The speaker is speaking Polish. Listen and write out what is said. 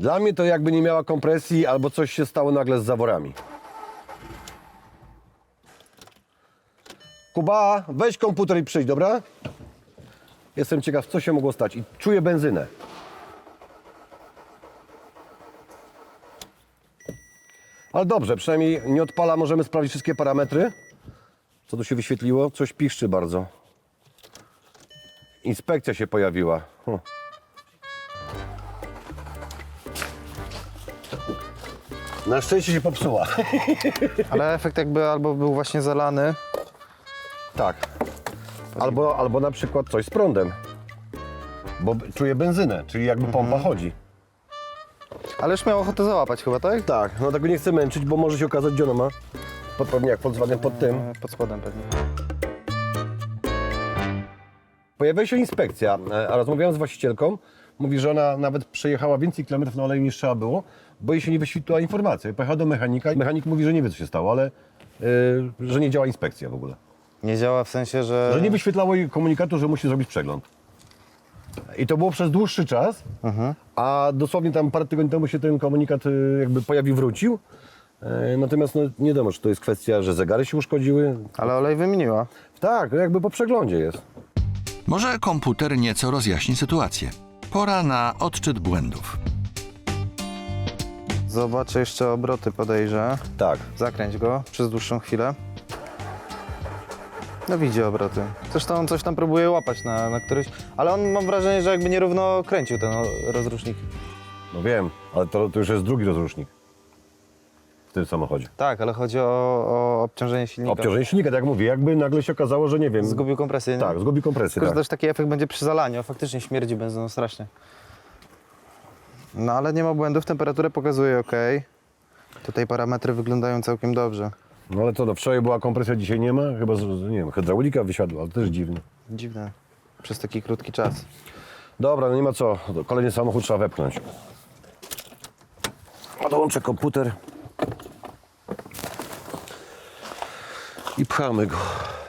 Dla mnie to jakby nie miała kompresji albo coś się stało nagle z zaworami. Kuba, weź komputer i przyjdź, dobra? Jestem ciekaw, co się mogło stać. I czuję benzynę. Ale dobrze, przynajmniej nie odpala, możemy sprawdzić wszystkie parametry. Co tu się wyświetliło? Coś piszczy bardzo. Inspekcja się pojawiła. Hm. Na szczęście się popsuła. Ale efekt jakby albo był właśnie zalany. tak. Albo, albo na przykład coś z prądem. Bo b- czuję benzynę, czyli jakby pompa chodzi. Ale już miał ochotę załapać chyba, tak? Tak, no tego nie chcę męczyć, bo może się okazać, gdzie ona ma. Pod, pewnie jak Volkswagen pod tym. E, Pod spodem pewnie. Pojawiła się inspekcja, e, a rozmawiałem z właścicielką, mówi, że ona nawet przejechała więcej kilometrów na oleju niż trzeba było, bo jej się nie wyświetliła informacja. Pojechała do mechanika i mechanik mówi, że nie wie co się stało, ale y, że nie działa inspekcja w ogóle. Nie działa w sensie, że... Że nie wyświetlało jej komunikatu, że musi zrobić przegląd. I to było przez dłuższy czas, a dosłownie tam parę tygodni temu się ten komunikat y, jakby pojawił, wrócił. E, Natomiast no, nie wiadomo, czy to jest kwestia, że zegary się uszkodziły. Ale olej wymieniła. Tak, no jakby po przeglądzie jest. Może komputer nieco rozjaśni sytuację. Pora na odczyt błędów. Zobaczę jeszcze obroty podejrzę. Tak. Zakręć go przez dłuższą chwilę. No widzi obroty. Zresztą on coś tam próbuje łapać na, na któryś... Ale on mam wrażenie, że jakby nierówno kręcił ten o- rozrusznik. No wiem, ale to, to już jest drugi rozrusznik w tym samochodzie. Tak, ale chodzi o, o obciążenie silnika. Obciążenie silnika, tak jak mówię, jakby nagle się okazało, że nie wiem. Zgubił kompresję, nie? Tak, zgubił kompresję. Tylko, że Tak. też taki efekt będzie przy zalaniu. Faktycznie śmierdzi benzyną strasznie. No ale nie ma błędów, temperaturę pokazuje ok. Tutaj parametry wyglądają całkiem dobrze. No ale to no, wczoraj była kompresja, dzisiaj nie ma. Chyba, nie wiem, hydraulika wysiadła, ale też dziwne. Dziwne. Przez taki krótki czas. Dobra, no nie ma co. Kolejny samochód trzeba wepchnąć. Odłączę komputer. I pchamy go.